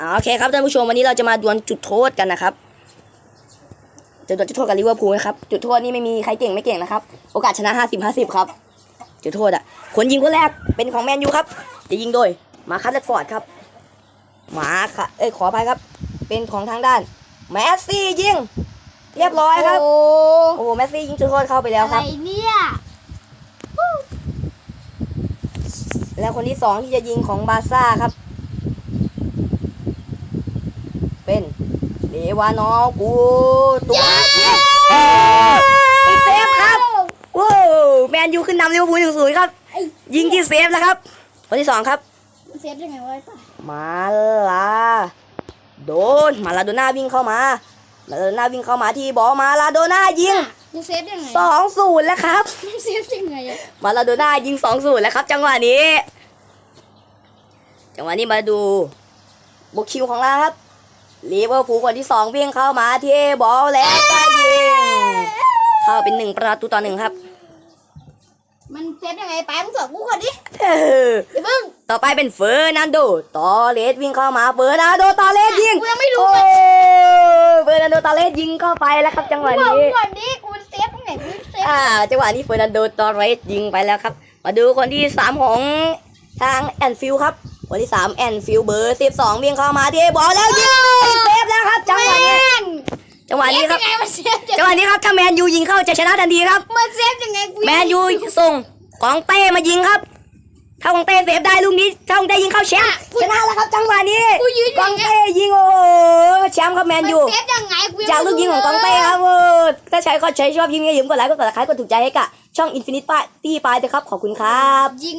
อ่าโอเคครับท่านผู้ชมวันนี้เราจะมาดวลจุดโทษกันนะครับจะดวลจุดโทษกับลิเวอร์พูลนะครับจุดโทษนี่ไม่มีใครเก่งไม่เก่งนะครับ โอกาสชนะ 50 50 ครับ จุดโทษอะคนยิงคนแรกเป็นของแมนยูครับ จะยิงโดยมาคัตเลดฟอร์ดครับมาค่ะเอ้ยขออภัยครับ เป็นของทางด้านแมสซี่ยิงเรียบร้อยครับ โอ้โอ้แมสซี่ยิงจุดโทษเข้าไปแล้วอะคไรรับเนี่ยแล้วคนที่สองที่จะยิงของบาร์ซ่าครับ เป็นเลวานอร์กูตัวยิงติดเซฟครับว้าวแมนยูขึ้นนำลิเวอร์พูลหนึ่งศูนย์ครับไอ้ยิงที่เซฟแล้วครับคนที่สองครับมันเซฟยังไงวะไอ้ป่ะมาลาโดนมาลาโดน่าวิ่งเข้ามามาลาโดน่าวิ่งเข้ามาที่บอลมาลาโดน่ายิงมันเซฟยังไงสองศูนย์แล้วครับมันเซฟยังไงอะมาลาโดน่ายิงสองศูนย์แล้วครับ จังหวะนี้ จังหวะนี้มาดูบุกคิวของเราครับ ลีเวอร์พูลคนที่สองวิ่งเข้ามาที่บอลแล้วก็ยิงเข้าเป็นหนึ่งประตูต่อหนึ่งครับ มันเซฟยังไงไปมึงสอนกูก่อนดิเออเดี๋ยวเพิ่งต่อไปเป็นเฟอร์นันโดตอเลสวิ่งเข้ามาเฟอร์นันโดตอเลสยิงกูยังไม่รู้โอ้เลยเฟอร์นันโดตอเลสยิงเข้าไปแล้วครับจังหวะกูบอกนี้กูก่อนดิกูเซฟยังไงกูเซฟอ่าจังหวะนี้เฟอร์นันโดตอเรสยิงไปแล้วครับ มาดูคนที่สามของทางแอนฟิลด์ครับ คนที่สามแอนฟิลด์เบอร์สิบสองวิ่งเข้ามาที่บอลแล้วยิงติดเซฟแล้วครับจังหวะนี้แม่งจังหวะนี้ครับเซฟยังไงมันเซฟยังจังหวะนี้ครับถ้าแมนยูยิงเข้าจะชนะทันทีครับมันเซฟยังไงกูแมนยูส่งของเต้มายิงครับถ้าของเต้เซฟได้ลูกนี้ถ้าของเต้ยิงเข้าแชมป์ชนะแล้วครับจังหวะนี้กูยืนอกอย่างงเงี้ยเต้ยิงโอ้โหแชมป์ครับแมมันนยูเซฟยังไงกูยังจากลูกยิงของกองเต้ครับโอ้ถ้าใช้ก็ใช้ชอบยิงเงี้ยยืมกดไลค์กดติดตามกดถูกใจให้กับช่อง Infinite Party ไปเถอะครับขอบคุณครับยิง